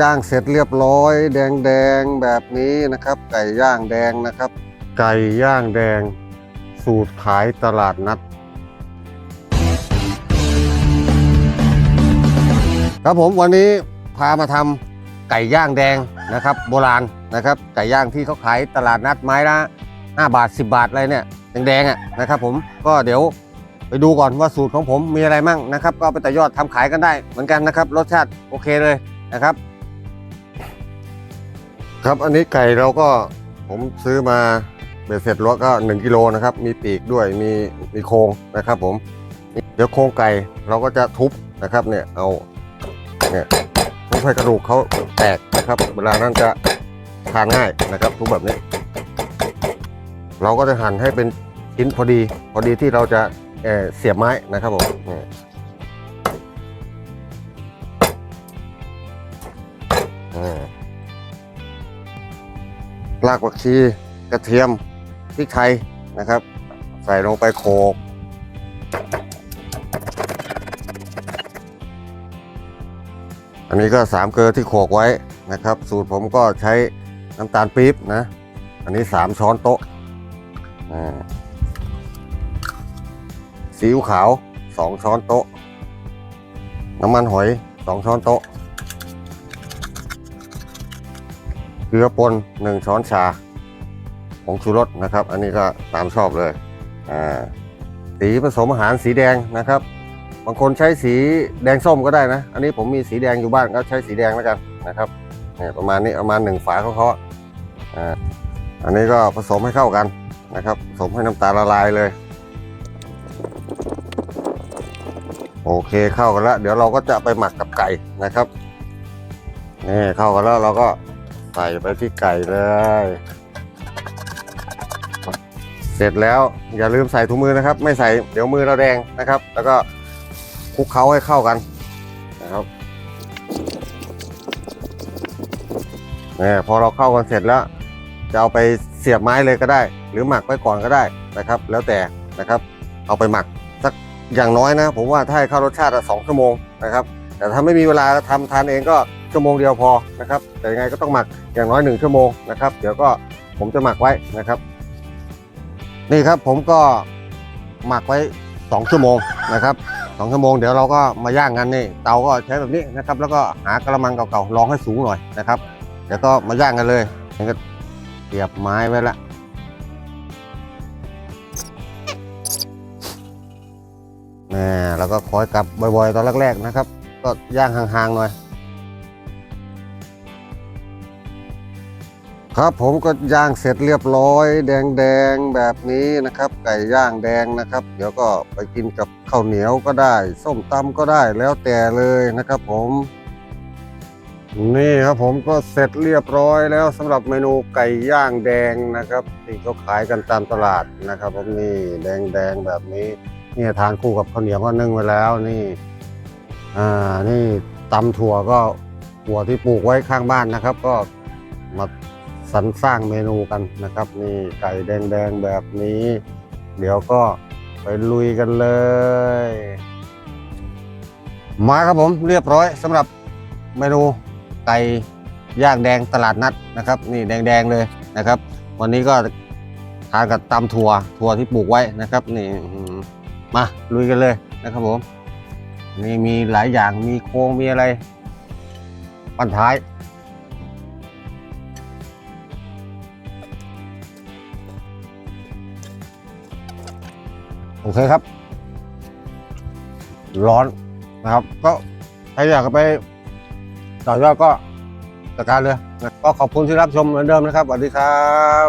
ย่างเสร็จเรียบร้อย แดงๆแบบนี้นะครับ ไก่ย่างแดงนะครับ ไก่ย่างแดง สูตรขายตลาดนัด ครับผมวันนี้พามาทำไก่ย่างแดงนะครับ โบราณนะครับ ไก่ย่างที่เขาขายตลาดนัดไม้ละ5บาท 10 บาทอะไรเนี่ยแดงๆอะนะครับ ผมก็เดี๋ยวไปดูก่อนว่าสูตรของผมมีอะไรมั่งนะครับ ก็ไปต่อยอดทำขายกันได้เหมือนกันนะครับ รสชาติโอเคเลย นะครับ ครับอันนี้ไก่เราก็ผมซื้อมาเบ็ดเสร็จรถก็ 1กิโลนะครับ มีปีกด้วยมีมีโครงนะครับผม เดี๋ยวโครงไก่เราก็จะทุบนะครับเนี่ยเอาเนี่ยทุบให้กระดูกเขาแตกนะครับ เวลานั้นจะทานง่ายนะครับ ทุบแบบนี้ เราก็จะหั่นให้เป็นชิ้นพอดี พอดีที่เราจะเออเสียบไม้นะครับผม รากผักชีกระเทียมพริกไทยนะครับ ใส่ลงไปโขกอันนี้ก็สามเกลือที่โขกไว้นะครับ สูตรผมก็ใช้น้ำตาลปี๊บนะ อันนี้สามช้อนโต๊ะซีอิ๊วขาวสองช้อนโต๊ะ น้ำมันหอยสองช้อนโต๊ะ เกลือป่นหนึ่งช้อนชาผงชูรสนะครับ อันนี้ก็ตามชอบเลยอ่าสีผสมอาหารสีแดงนะครับ บางคนใช้สีแดงส้มก็ได้นะ อันนี้ผมมีสีแดงอยู่บ้านก็ใช้สีแดงแล้วกันนะครับเนี่ยประมาณนี้ประมาณหนึ่งฝาเขาๆอ่าอันนี้ก็ผสมให้เข้ากันนะครับผสมให้น้ำตาลละลายเลยโอเคเข้ากันแล้ว เดี๋ยวเราก็จะไปหมักกับไก่นะครับนี่เข้ากันแล้วเราก็ ใส่ไปที่ไก่เลย เสร็จแล้วอย่าลืมใส่ถุงมือนะครับ ไม่ใส่เดี๋ยวมือเราแดงนะครับ แล้วก็คลุกเคล้าให้เข้ากันนะครับนี่พอเราเข้ากันเสร็จแล้ว จะเอาไปเสียบไม้เลยก็ได้ หรือหมักไว้ก่อนก็ได้นะครับ แล้วแต่นะครับ เอาไปหมักสักอย่างน้อยนะ ผมว่าถ้าให้เข้ารสชาติสองชั่วโมงนะครับ แต่ถ้าไม่มีเวลาทำทานเองก็ ชั่วโมงเดียวพอนะครับ แต่ยังไงก็ต้องหมักอย่างน้อยหนึ่งชั่วโมงนะครับ เดี๋ยวก็ผมจะหมักไว้นะครับ นี่ครับผมก็หมักไว้ 2 ชั่วโมงนะครับสองชั่วโมงเดี๋ยวเราก็มาย่างกันนี่เตาก็ใช้แบบนี้นะครับ แล้วก็หากระมังเก่าๆรองให้สูงหน่อยนะครับเดี๋ยวก็มาย่างกันเลยนี่ก็เสียบไม้ไว้ละนี่แล้วก็คอยกลับบ่อยๆ ตอนแรกๆนะครับ ก็ย่างห่างๆหน่อย ครับผมก็ย่างเสร็จเรียบร้อย แดงๆแบบนี้นะครับ ไก่ย่างแดงนะครับ เดี๋ยวก็ไปกินกับข้าวเหนียวก็ได้ ส้มตำก็ได้แล้วแต่เลยนะครับผมนี่ครับผมก็เสร็จเรียบร้อยแล้วสำหรับเมนูไก่ย่างแดงนะครับที่เขาขายกันตามตลาดนะครับ ผมนี่แดงๆแบบนี้นี่ทานคู่กับข้าวเหนียวก็นึ่งไว้แล้วนี่อ่านี่ตำถั่วก็ถั่วที่ปลูกไว้ข้างบ้านนะครับ ก็มา สรรสร้างเมนูกันนะครับนี่ไก่แดงๆแบบนี้ เดี๋ยวก็ไปลุยกันเลย มาครับผมเรียบร้อยสำหรับเมนูไก่ย่างแดงตลาดนัดนะครับ นี่แดงๆเลยนะครับ วันนี้ก็ทานกับตำถั่วถั่วที่ปลูกไว้นะครับ นี่มาลุยกันเลยนะครับผมนี่มีหลายอย่างมีโครงมีอะไรปันท้าย โอเคครับ ร้อนนะครับ ก็ใครอยากไปต่อยอดก็จัดการเลย ก็ขอบคุณที่รับชมเหมือนเดิมนะครับสวัสดีครับ